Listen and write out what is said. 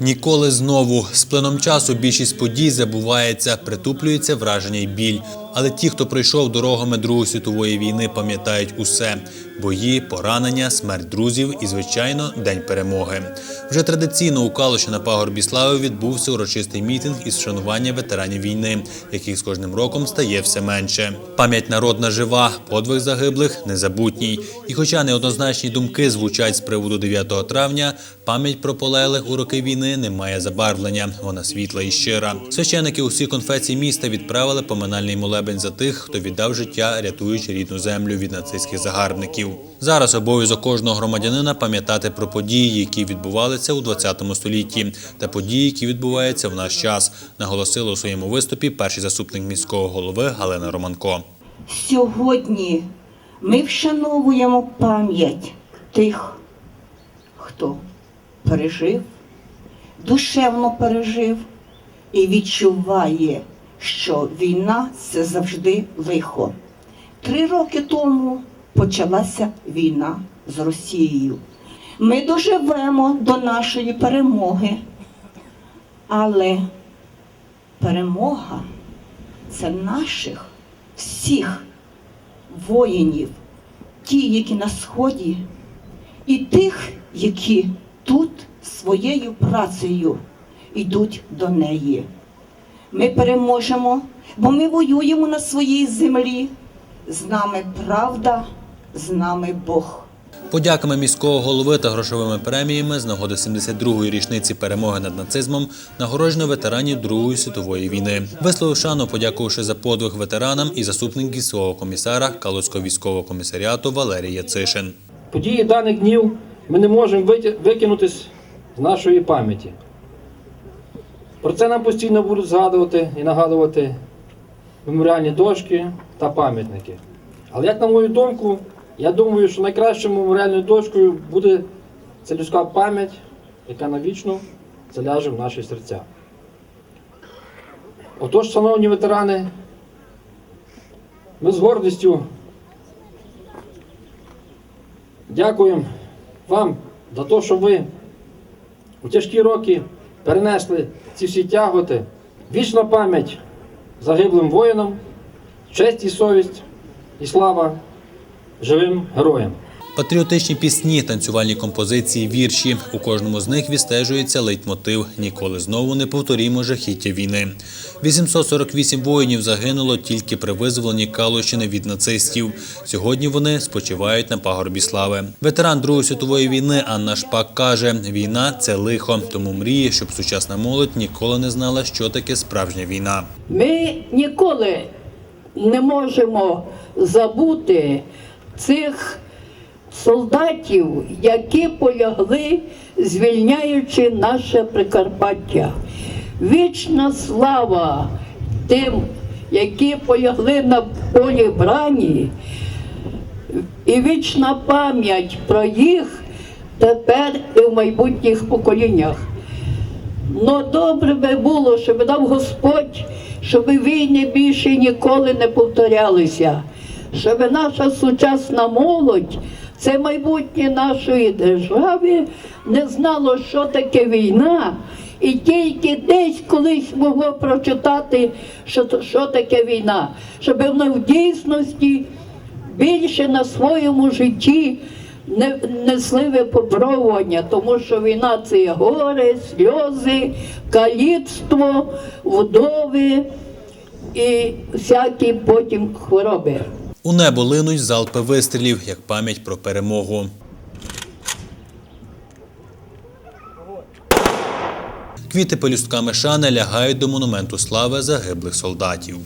Ніколи знову з плином часу більшість подій забувається, притуплюється враження й біль. Але ті, хто пройшов дорогами Другої світової війни, пам'ятають усе: бої, поранення, смерть друзів і, звичайно, день перемоги. Вже традиційно у Калуші на пагорбі слави відбувся урочистий мітинг із вшанування ветеранів війни, яких з кожним роком стає все менше. Пам'ять народна жива, подвиг загиблих незабутній. І, хоча неоднозначні думки звучать з приводу 9 травня, пам'ять про полеглих у роки війни не має забарвлення. Вона світла і щира. Священики усіх конфесій міста відправили поминальний молебень за тих, хто віддав життя, рятуючи рідну землю від нацистських загарбників. Зараз обов'язок кожного громадянина пам'ятати про події, які відбувалися у 20 столітті, та події, які відбуваються в наш час, наголосила у своєму виступі перший заступник міського голови Галина Романко. Сьогодні ми вшановуємо пам'ять тих, хто пережив, душевно пережив і відчуває, що війна це завжди лихо. Три роки тому почалася війна з Росією. Ми доживемо до нашої перемоги, але перемога це наших всіх воїнів, ті, які на сході, і тих, які тут своєю працею йдуть до неї. Ми переможемо, бо ми воюємо на своїй землі. З нами правда, з нами Бог. Подяками міського голови та грошовими преміями з нагоди 72-ї річниці перемоги над нацизмом нагороджено ветеранів Другої світової війни. Висловив шану, подякувавши за подвиг ветеранам і заступник військового комісара Калузького військового комісаріату Валерій Яцишин. Події даних днів ми не можемо викинути з нашої пам'яті. Про це нам постійно будуть згадувати і нагадувати меморіальні дошки та пам'ятники. Але як на мою думку, я думаю, що найкращою меморіальною дошкою буде це людська пам'ять, яка навічно заляже в наші серця. Отож, шановні ветерани, ми з гордістю Дякуємо вам за те, що ви у тяжкі роки перенесли ці всі тяготи. Вічна пам'ять загиблим воїнам, честь і совість і слава живим героям. Патріотичні пісні, танцювальні композиції, вірші. У кожному з них відстежується лейтмотив Ніколи знову не повторімо жахіття війни. 848 воїнів загинуло тільки при визволенні Калущини від нацистів. Сьогодні вони спочивають на пагорбі слави. Ветеран Другої світової війни Анна Шпак каже: війна це лихо, тому мріє, щоб сучасна молодь ніколи не знала, що таке справжня війна. Ми ніколи не можемо забути цих солдатів, які полягли, звільняючи наше Прикарпаття. Вічна слава тим, які полягли на полі брані, і вічна пам'ять про їх тепер і в майбутніх поколіннях. Ну добре би було, щоб дав Господь, щоб війни більше ніколи не повторялися, щоб наша сучасна молодь, це майбутнє нашої держави, не знало, що таке війна, і тільки десь колись могло прочитати, що, що таке війна, щоб воно в дійсності більше на своєму житті не несли випробовування, тому що війна це є горе, сльози, каліцтво, вдови і всякі потім хвороби. У небо линуть залпи вистрілів як пам'ять про перемогу. Квіти пелюстками шани лягають до монументу слави загиблих солдатів.